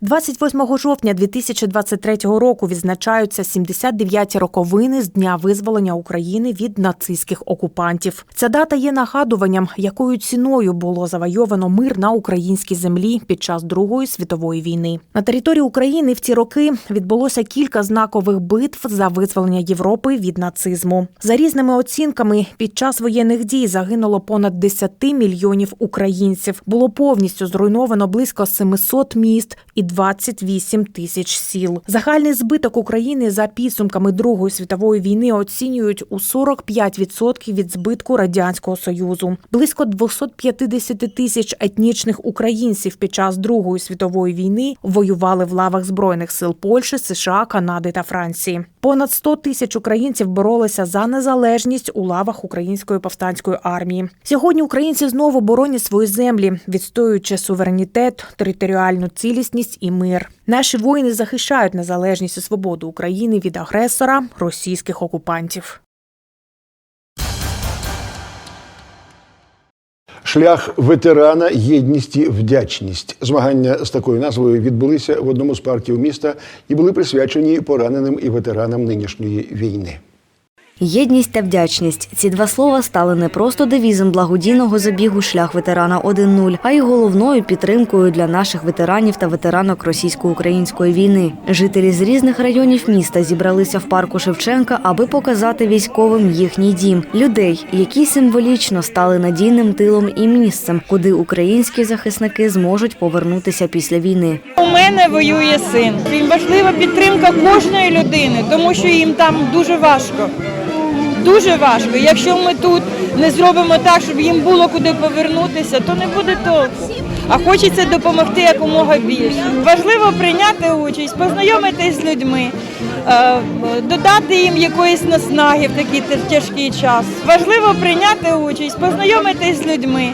28 жовтня 2023 року відзначаються 79-ті роковини з дня визволення України від нацистських окупантів. Ця дата є нагадуванням, якою ціною було завойовано мир на українській землі під час Другої світової війни. На території України в ці роки відбулося кілька знакових битв за визволення Європи від нацизму. За різними оцінками, під час воєнних дій загинуло понад 10 мільйонів українців. Було повністю зруйновано близько 700 міст і 28 тисяч сіл. Загальний збиток України за підсумками Другої світової війни оцінюють у 45% від збитку радянського союзу. Близько 250 тисяч етнічних українців під час Другої світової війни воювали в лавах збройних сил Польщі, США, Канади та Франції. Понад 100 тисяч українців боролися за незалежність у лавах української повстанської армії. Сьогодні українці знову боронять свої землі, відстоюючи суверенітет, територіальну цілісність і мир. Наші воїни захищають незалежність і свободу України від агресора російських окупантів. Шлях ветерана, єдність і вдячність. Змагання з такою назвою відбулися в одному з парків міста і були присвячені пораненим і ветеранам нинішньої війни. Єдність та вдячність ці два слова стали не просто девізом благодійного забігу шлях ветерана 1.0, а й головною підтримкою для наших ветеранів та ветеранок російсько-української війни. Жителі з різних районів міста зібралися в парку Шевченка, аби показати військовим їхній дім людей, які символічно стали надійним тилом і місцем, куди українські захисники зможуть повернутися після війни. У мене воює син. Він важлива підтримка кожної людини, тому що їм там дуже важко. Дуже важко. Якщо ми тут не зробимо так, щоб їм було куди повернутися, то не буде толку. А хочеться допомогти якомога більше. Важливо прийняти участь, познайомитись з людьми, е, додати їм якоїсь наснаги в такий тяжкий час. Важливо прийняти участь, познайомитись з людьми,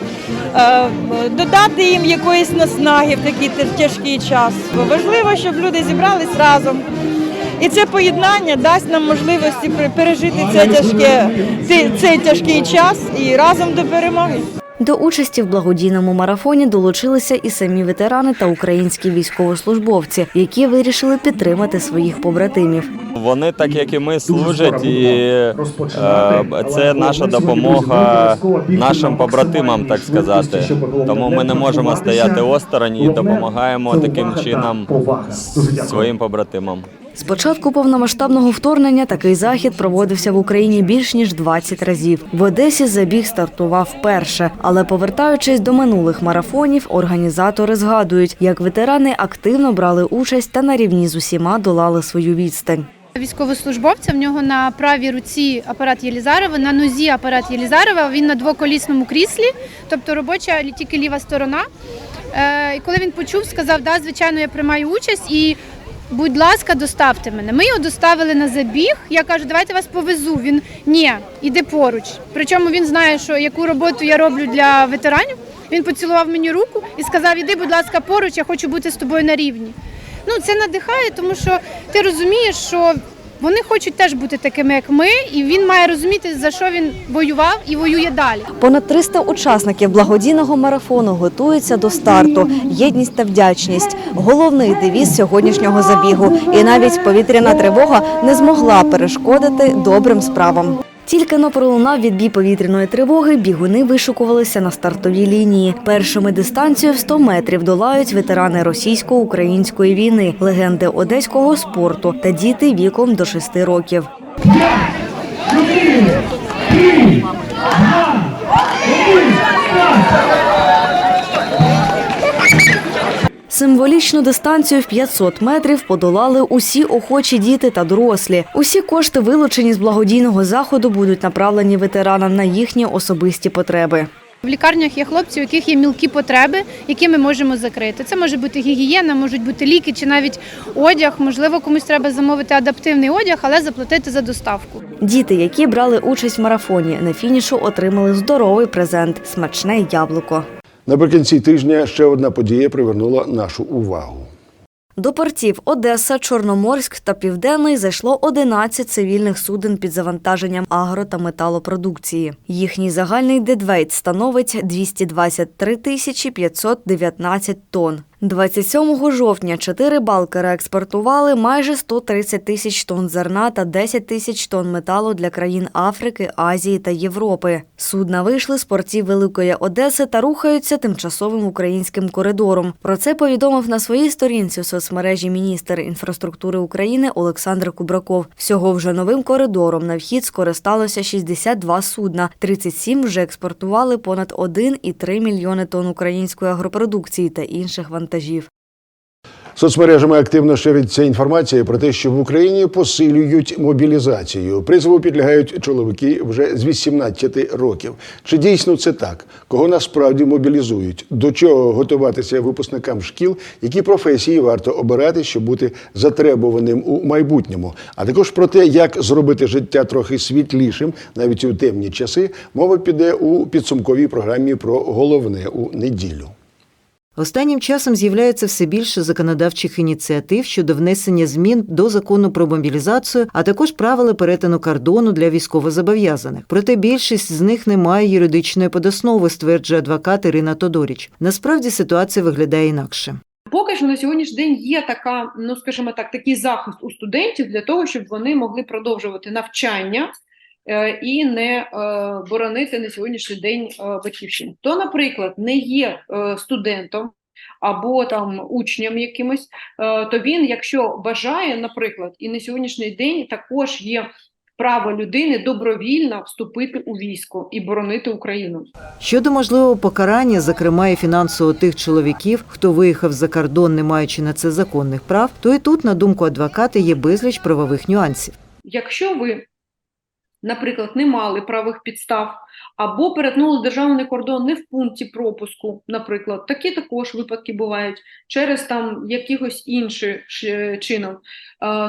е, додати їм якоїсь наснаги в такий тяжкий час. Важливо, щоб люди зібрались разом. І це поєднання дасть нам можливості пер- пережити це тяжке, цей, цей тяжкий час і разом до перемоги. До участі в благодійному марафоні долучилися і самі ветерани та українські військовослужбовці, які вирішили підтримати своїх побратимів. Вони, так як і ми, служать, і е, це наша допомога нашим побратимам, так сказати. Тому ми не можемо стояти осторонь і допомагаємо таким чином своїм побратимам. З початку повномасштабного вторгнення такий захід проводився в Україні більш ніж 20 разів. В Одесі забіг стартував вперше, але повертаючись до минулих марафонів, організатори згадують, як ветерани активно брали участь та на рівні з усіма долали свою відстань. Військовослужбовця в нього на правій руці апарат Єлізарова, на нозі апарат Єлізарова. Він на двоколісному кріслі, тобто робоча тільки ліва сторона. Е, і коли він почув, сказав, да, звичайно, я приймаю участь і. Будь ласка, доставте мене. Ми його доставили на забіг. Я кажу, давайте вас повезу. Він ні, іди поруч. Причому він знає, що яку роботу я роблю для ветеранів. Він поцілував мені руку і сказав: Іди, будь ласка, поруч, я хочу бути з тобою на рівні. Ну це надихає, тому що ти розумієш, що вони хочуть теж бути такими, як ми, і він має розуміти, за що він воював і воює далі. Понад 300 учасників благодійного марафону готуються до старту. Єдність та вдячність головний девіз сьогоднішнього забігу. І навіть повітряна тривога не змогла перешкодити добрим справам. Тільки но пролунав відбій повітряної тривоги, бігуни вишукувалися на стартовій лінії. Першими дистанцію в 100 метрів долають ветерани російсько-української війни, легенди одеського спорту та діти віком до 6 років. Символічну дистанцію в 500 метрів подолали усі охочі діти та дорослі. Усі кошти, вилучені з благодійного заходу, будуть направлені ветеранам на їхні особисті потреби. В лікарнях є хлопці, у яких є мілкі потреби, які ми можемо закрити. Це може бути гігієна, можуть бути ліки чи навіть одяг. Можливо, комусь треба замовити адаптивний одяг, але заплатити за доставку. Діти, які брали участь в марафоні, на фінішу отримали здоровий презент смачне яблуко. Наприкінці тижня ще одна подія привернула нашу увагу. До портів Одеса, Чорноморськ та Південний зайшло 11 цивільних суден під завантаженням агро та металопродукції. Їхній загальний дедвейт становить 223 тисячі 519 тонн. 27 жовтня чотири балкери експортували майже 130 тисяч тонн зерна та 10 тисяч тонн металу для країн Африки, Азії та Європи. Судна вийшли з портів Великої Одеси та рухаються тимчасовим українським коридором. Про це повідомив на своїй сторінці у соцмережі міністр інфраструктури України Олександр Кубраков. Всього вже новим коридором на вхід скористалося 62 судна. 37 вже експортували понад 1,3 мільйони тонн української агропродукції та інших вантажів. Соцмережами активно шириться інформація про те, що в Україні посилюють мобілізацію. Призову підлягають чоловіки вже з 18 років. Чи дійсно це так? Кого насправді мобілізують? До чого готуватися випускникам шкіл? Які професії варто обирати, щоб бути затребуваним у майбутньому? А також про те, як зробити життя трохи світлішим, навіть у темні часи, мова піде у підсумковій програмі про головне у неділю. Останнім часом з'являється все більше законодавчих ініціатив щодо внесення змін до закону про мобілізацію, а також правила перетину кордону для військовозобов'язаних. Проте більшість з них не має юридичної подоснови, стверджує адвокат Ірина Тодоріч. Насправді ситуація виглядає інакше. Поки що на сьогоднішній день є така, ну скажімо так, такий захист у студентів для того, щоб вони могли продовжувати навчання і не е, боронити на сьогоднішній день е, батьківщину. Хто, наприклад, не є е, студентом або там учнем якимось, е, то він, якщо бажає, наприклад, і на сьогоднішній день також є право людини добровільно вступити у військо і боронити Україну. Щодо можливого покарання, зокрема і фінансово тих чоловіків, хто виїхав за кордон, не маючи на це законних прав, то і тут, на думку адвоката, є безліч правових нюансів. Якщо ви, наприклад, не мали правих підстав або перетнули державний кордон не в пункті пропуску, наприклад, такі також випадки бувають через там якихось інших чином, е,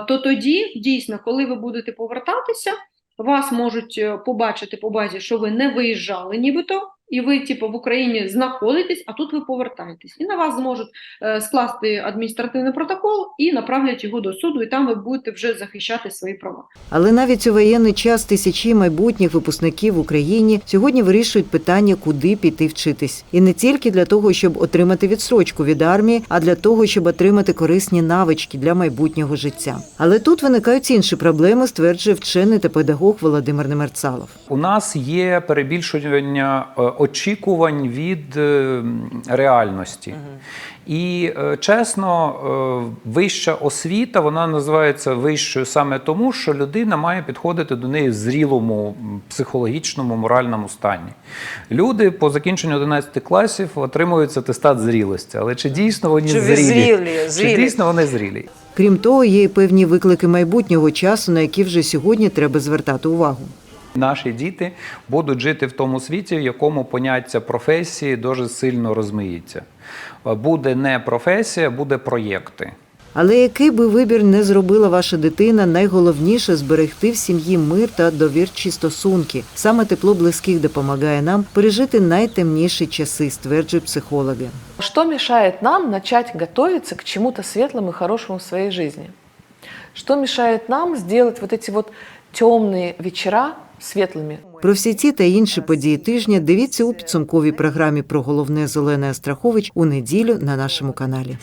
то тоді дійсно, коли ви будете повертатися, вас можуть е, побачити по базі, що ви не виїжджали нібито, і ви, типу, в Україні знаходитесь, а тут ви повертаєтесь. І на вас зможуть е, скласти адміністративний протокол і направлять його до суду, і там ви будете вже захищати свої права. Але навіть у воєнний час тисячі майбутніх випускників в Україні сьогодні вирішують питання, куди піти вчитись, і не тільки для того, щоб отримати відстрочку від армії, а для того, щоб отримати корисні навички для майбутнього життя. Але тут виникають інші проблеми, стверджує вчений та педагог Володимир Немерцалов. У нас є перебільшення е, очікувань від е, реальності. І е, чесно, е, вища освіта вона називається вищою саме тому, що людина має підходити до неї в зрілому психологічному, моральному стані. Люди по закінченню 11 класів отримують атестат зрілості. Але чи дійсно вони Чи ви зрілі? зрілі, Чи дійсно вони зрілі? Крім того, є і певні виклики майбутнього часу, на які вже сьогодні треба звертати увагу. Наші діти будуть жити в тому світі, в якому поняття професії дуже сильно розмиється. Буде не професія, буде проєкти. Але який би вибір не зробила ваша дитина, найголовніше зберегти в сім'ї мир та довірчі стосунки. Саме тепло близьких допомагає нам пережити найтемніші часи, стверджують психологи. Что мешает нам начать готовиться к чему-то светлому и хорошему в своей жизни? Что мешает нам сделать вот эти вот темные вечера светлыми? Про всі ці та інші події тижня дивіться у підсумковій програмі про головне Зелене Астрахович у неділю на нашому каналі.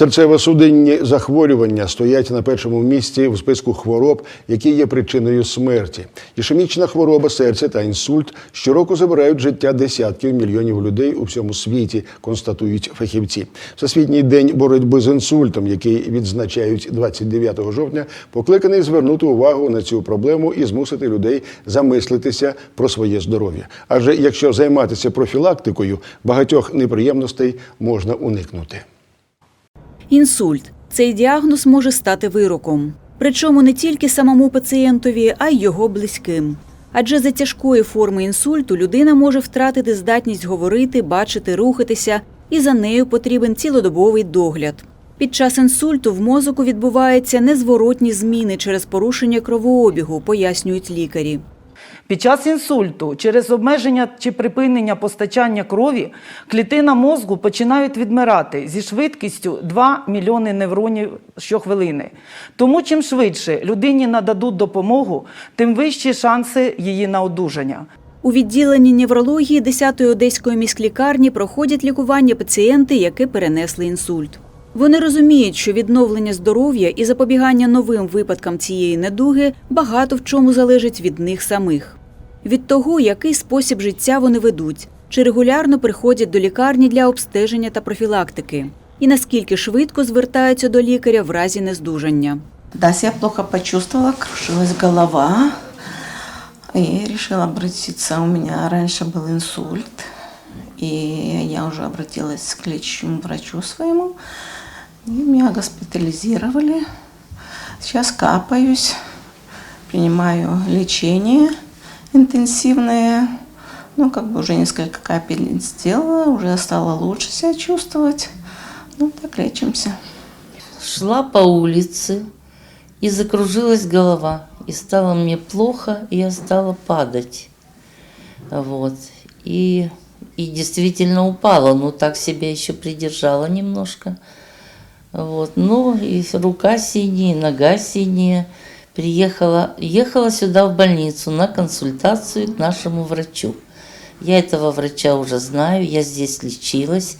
Серцево-судинні захворювання стоять на першому місці в списку хвороб, які є причиною смерті. Ішемічна хвороба серця та інсульт щороку забирають життя десятків мільйонів людей у всьому світі, констатують фахівці. Всесвітній день боротьби з інсультом, який відзначають 29 жовтня, покликаний звернути увагу на цю проблему і змусити людей замислитися про своє здоров'я. Адже якщо займатися профілактикою, багатьох неприємностей можна уникнути. Інсульт цей діагноз може стати вироком. Причому не тільки самому пацієнтові, а й його близьким. Адже за тяжкої форми інсульту людина може втратити здатність говорити, бачити, рухатися, і за нею потрібен цілодобовий догляд. Під час інсульту в мозоку відбуваються незворотні зміни через порушення кровообігу, пояснюють лікарі. Під час інсульту через обмеження чи припинення постачання крові клітина мозку починають відмирати зі швидкістю 2 мільйони невронів щохвилини. Тому чим швидше людині нададуть допомогу, тим вищі шанси її на одужання. У відділенні неврології 10-ї одеської міськлікарні проходять лікування пацієнти, які перенесли інсульт. Вони розуміють, що відновлення здоров'я і запобігання новим випадкам цієї недуги багато в чому залежить від них самих. Від того, який спосіб життя вони ведуть, чи регулярно приходять до лікарні для обстеження та профілактики, і наскільки швидко звертаються до лікаря в разі нездужання. Да, себя плохо почувствовала, кружилась голова. И решила обратиться. У меня раньше был инсульт. И я уже обратилась к лечащему врачу своему. И меня госпитализировали. Сейчас капаюсь, принимаю лечение интенсивное. Ну, как бы уже несколько капель сделала, уже стало лучше себя чувствовать. Ну, так лечимся. Шла по улице, и закружилась голова. И стало мне плохо, и я стала падать. Вот. И, и действительно упала, но так себя еще придержала немножко. Вот. Ну, и рука синяя, и нога синяя. Приехала, ехала сюда в больницу на консультацию к нашему врачу. Я этого врача уже знаю, я здесь лечилась.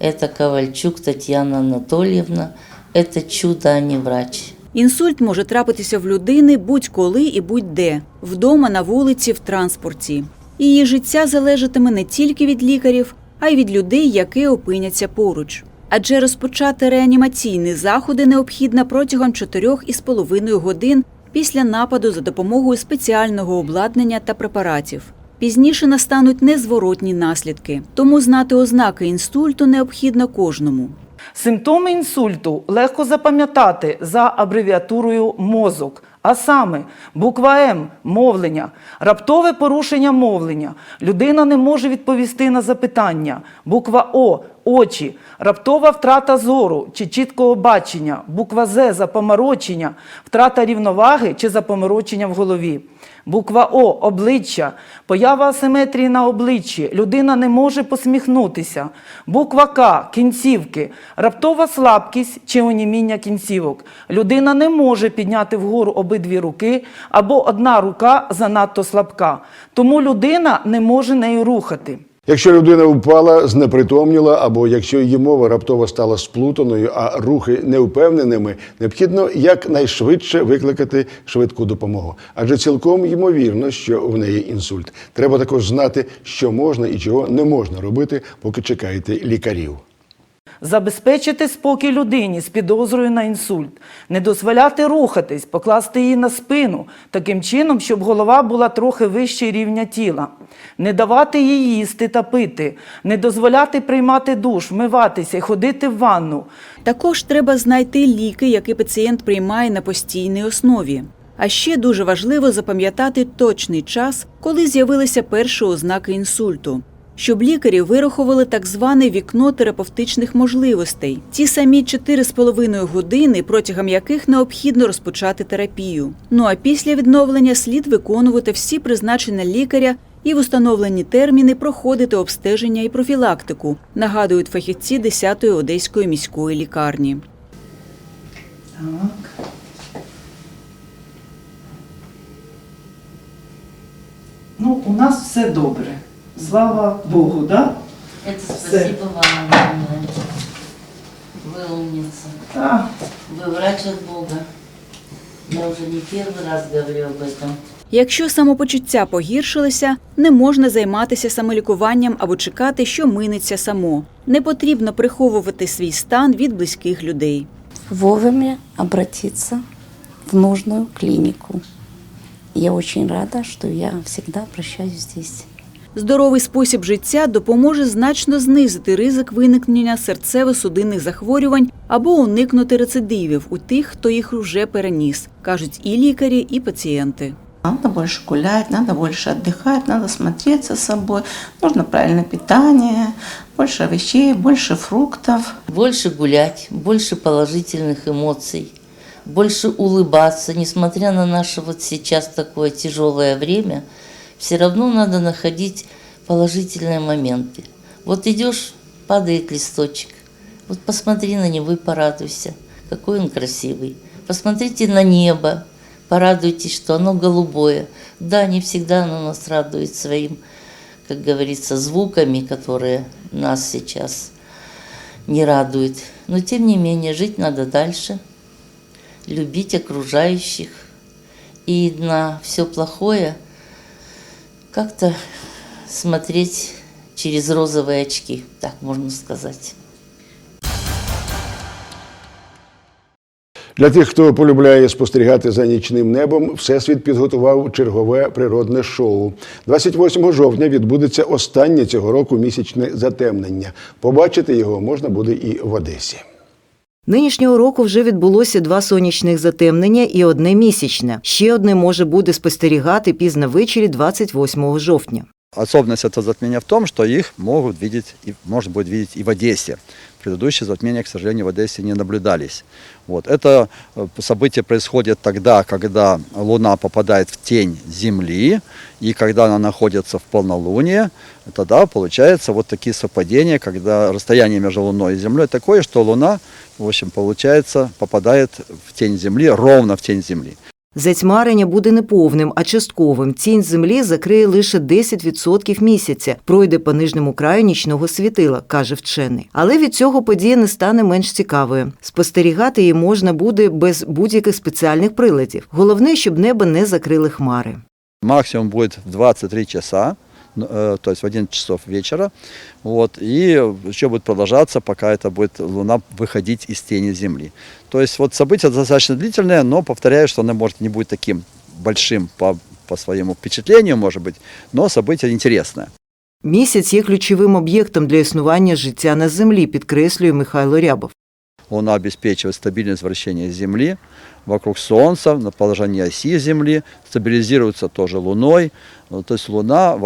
Это Ковальчук Татьяна Анатольевна. Это чудо, а не врач. Інсульт може трапитися в людини будь-коли і будь-де вдома, на вулиці, в транспорті. Її життя залежатиме не тільки від лікарів, а й від людей, які опиняться поруч. Адже розпочати реанімаційні заходи необхідно протягом 4,5 годин після нападу за допомогою спеціального обладнання та препаратів. Пізніше настануть незворотні наслідки, тому знати ознаки інсульту необхідно кожному. Симптоми інсульту легко запам'ятати за абревіатурою мозок, а саме буква М мовлення, раптове порушення мовлення. Людина не може відповісти на запитання. Буква О очі, раптова втрата зору чи чіткого бачення, буква З запоморочення, втрата рівноваги чи запоморочення в голові. Буква О обличчя, поява асиметрії на обличчі, людина не може посміхнутися. Буква К кінцівки, раптова слабкість чи оніміння кінцівок. Людина не може підняти вгору обидві руки або одна рука занадто слабка. Тому людина не може нею рухати. Якщо людина впала, знепритомніла, або якщо її мова раптово стала сплутаною, а рухи неупевненими, необхідно якнайшвидше викликати швидку допомогу. Адже цілком ймовірно, що в неї інсульт. Треба також знати, що можна і чого не можна робити, поки чекаєте лікарів. Забезпечити спокій людині з підозрою на інсульт, не дозволяти рухатись, покласти її на спину, таким чином, щоб голова була трохи вище рівня тіла, не давати їй їсти та пити, не дозволяти приймати душ, вмиватися і ходити в ванну. Також треба знайти ліки, які пацієнт приймає на постійній основі. А ще дуже важливо запам'ятати точний час, коли з'явилися перші ознаки інсульту, щоб лікарі вирахували так зване вікно терапевтичних можливостей, ті самі 4,5 години, протягом яких необхідно розпочати терапію. Ну а після відновлення слід виконувати всі призначення лікаря і в установлені терміни проходити обстеження і профілактику, нагадують фахівці 10-ї одеської міської лікарні. Так. Ну, у нас все добре. Слава Богу, да? Это спасибо вам, огромное. Вы умница. Так. Вы врач от Бога. Я уже не первый раз говорю об этом. Якщо самопочуття погіршилося, не можна займатися самолікуванням або чекати, що минеться само. Не потрібно приховувати свій стан від близьких людей. вовремя обратиться в нужную клинику. Я очень рада, что я всегда обращаюсь здесь. Здоровий спосіб життя допоможе значно знизити ризик виникнення серцево-судинних захворювань або уникнути рецидивів у тих, хто їх вже переніс, кажуть і лікарі, і пацієнти. Надо больше гулять, надо больше отдыхать, надо смотреть за собой. Нужно правильное питание, больше овощей, больше фруктов. Больше гулять, больше положительных эмоций, больше улыбаться, несмотря на наше вот сейчас такое тяжелое время. все равно надо находить положительные моменты. Вот идешь, падает листочек. Вот посмотри на него и порадуйся, какой он красивый. Посмотрите на небо, порадуйтесь, что оно голубое. Да, не всегда оно нас радует своим, как говорится, звуками, которые нас сейчас не радуют. Но тем не менее, жить надо дальше, любить окружающих и на все плохое как-то смотреть через розовые очки, так можно сказать. Для тих, хто полюбляє спостерігати за нічним небом, Всесвіт підготував чергове природне шоу. 28 жовтня відбудеться останнє цього року місячне затемнення. Побачити його можна буде і в Одесі. Нинішнього року вже відбулося два сонячних затемнення і одне місячне. Ще одне може буде спостерігати пізно ввечері 28 жовтня. Особенность этого затмения в том, что их могут видеть, и, может быть видеть и в Одессе. Предыдущие затмения, к сожалению, в Одессе не наблюдались. Вот. Это э, событие происходит тогда, когда Луна попадает в тень Земли, и когда она находится в полнолуние, тогда получается вот такие совпадения, когда расстояние между Луной и Землей такое, что Луна, в общем, получается, попадает в тень Земли, ровно в тень Земли. Затьмарення буде не повним, а частковим. Тінь землі закриє лише 10% місяця, пройде по нижньому краю нічного світила, каже вчений. Але від цього подія не стане менш цікавою. Спостерігати її можна буде без будь-яких спеціальних приладів. Головне, щоб небо не закрили хмари. Максимум буде в 23 часа, то есть в 11 часов вечера. Вот, и еще будет продолжаться, пока это будет Луна выходить из тени Земли. То есть вот событие достаточно длительное, но повторяю, что оно может не будет таким большим по, по своему впечатлению, может быть, но событие интересное. Місяць є ключовим об'єктом для існування життя на землі, підкреслює Михайло Рябов. Луна обеспечивает стабильность вращения Земли вокруг Солнца, на положении оси Земли, стабилизируется тоже Луной. Ну, То есть Луна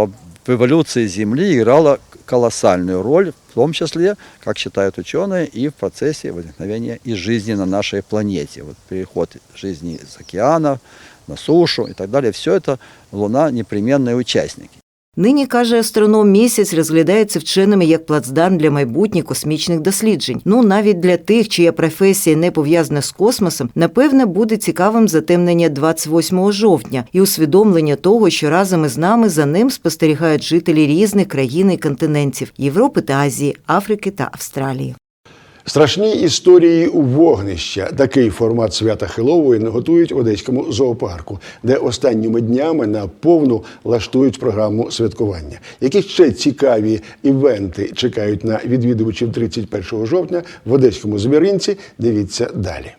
в в эволюции Земли играла колоссальную роль, в том числе, как считают ученые, и в процессе возникновения и жизни на нашей планете. Вот переход жизни из океанов на сушу и так далее, все это Луна непременные участники. Нині, каже астроном, місяць розглядається вченими як плацдарм для майбутніх космічних досліджень. Ну, навіть для тих, чия професія не пов'язана з космосом, напевне, буде цікавим затемнення 28 жовтня і усвідомлення того, що разом із нами за ним спостерігають жителі різних країн і континентів Європи та Азії, Африки та Австралії. Страшні історії у вогнища. Такий формат свята Хеллоуін готують в одеському зоопарку, де останніми днями на повну лаштують програму святкування. Які ще цікаві івенти чекають на відвідувачів 31 жовтня в одеському звіринці? Дивіться далі.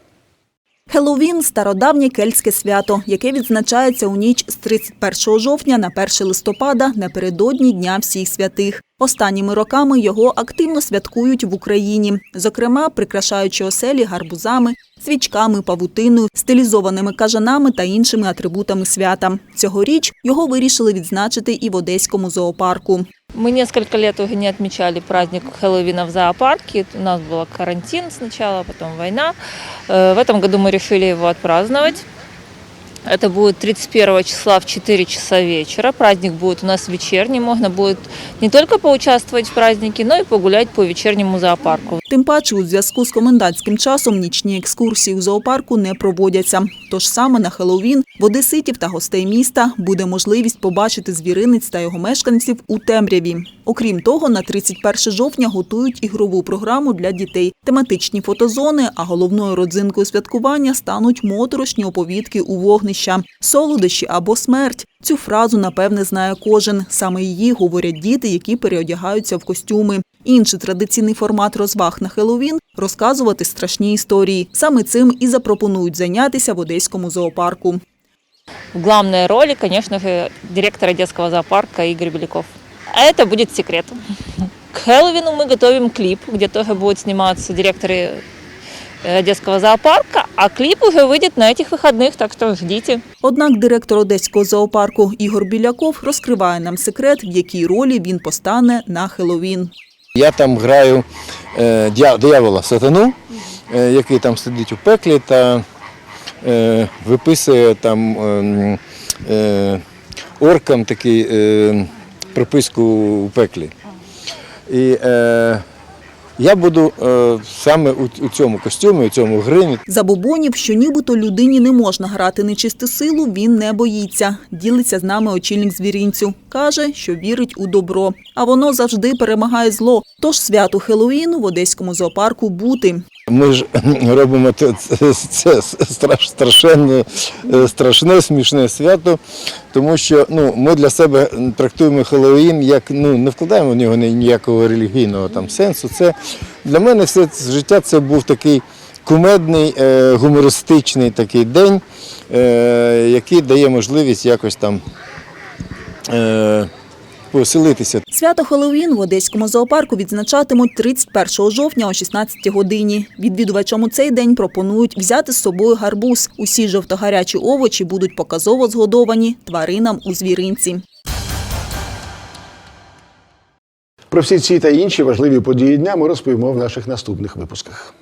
Хеллоуін – стародавнє кельтське свято, яке відзначається у ніч з 31 жовтня на 1 листопада напередодні Дня всіх святих. Останніми роками його активно святкують в Україні, зокрема прикрашаючи оселі гарбузами, свічками, павутиною, стилізованими кажанами та іншими атрибутами свята. Цьогоріч його вирішили відзначити і в одеському зоопарку. Мы несколько лет уже не отмечали праздник Хэллоуина в зоопарке. У нас был карантин сначала, потом война. Э, В этом году мы решили его отпраздновать. Это будет 31 числа в 4 часа вечера. Праздник будет у нас вечерний. Можно будет не только поучаствовать в празднике, но и погулять по вечернему зоопарку. Тим паче, у зв'язку з комендантським часом нічні екскурсії у зоопарку не проводяться. Тож саме на Хеллоуін в одеситів та гостей міста буде можливість побачити звіринець та його мешканців у темряві. Окрім того, на 31 жовтня готують ігрову програму для дітей, тематичні фотозони, а головною родзинкою святкування стануть моторошні оповідки у вогнища, солодощі або смерть. Цю фразу, напевне, знає кожен. Саме її говорять діти, які переодягаються в костюми. Інший традиційний формат розваг на Хеллоуін – розказувати страшні історії. Саме цим і запропонують зайнятися в одеському зоопарку. В главной роли, конечно же, директор Одесского зоопарка Игорь Беляков. А это будет секрет. К Хэллоуину мы готовим клип, где тоже будут сниматься директоры э, Одесского зоопарка, а клип уже выйдет на этих выходных, так что ждите. Однак директор одеського зоопарку Ігор Біляков розкриває нам секрет, в якій ролі він постане на Хеллоуін. Я там граю е, диявола сатану, е, який там сидить у пеклі та е, виписує там е, е, оркам такий е, приписку у пеклі. І е, я буду е, саме у, у цьому костюмі, у цьому гримі. Забобонів, що нібито людині не можна грати нечисту силу, він не боїться. Ділиться з нами очільник звірінцю. Каже, що вірить у добро. А воно завжди перемагає зло. Тож свято Хеллоуіну в одеському зоопарку бути. Ми ж робимо це, це, це страш, страшенне, е, страшне, смішне свято, тому що ну, ми для себе трактуємо Хеллоуін як ну, не вкладаємо в нього ніякого релігійного там сенсу. Це для мене все життя це був такий кумедний, е, гумористичний такий день, е, який дає можливість якось там. Е, Поселитися Свято Хеллоуін в одеському зоопарку відзначатимуть 31 жовтня о 16 годині. Відвідувачам у цей день пропонують взяти з собою гарбуз. Усі жовтогарячі овочі будуть показово згодовані тваринам у звіринці. Про всі ці та інші важливі події дня ми розповімо в наших наступних випусках.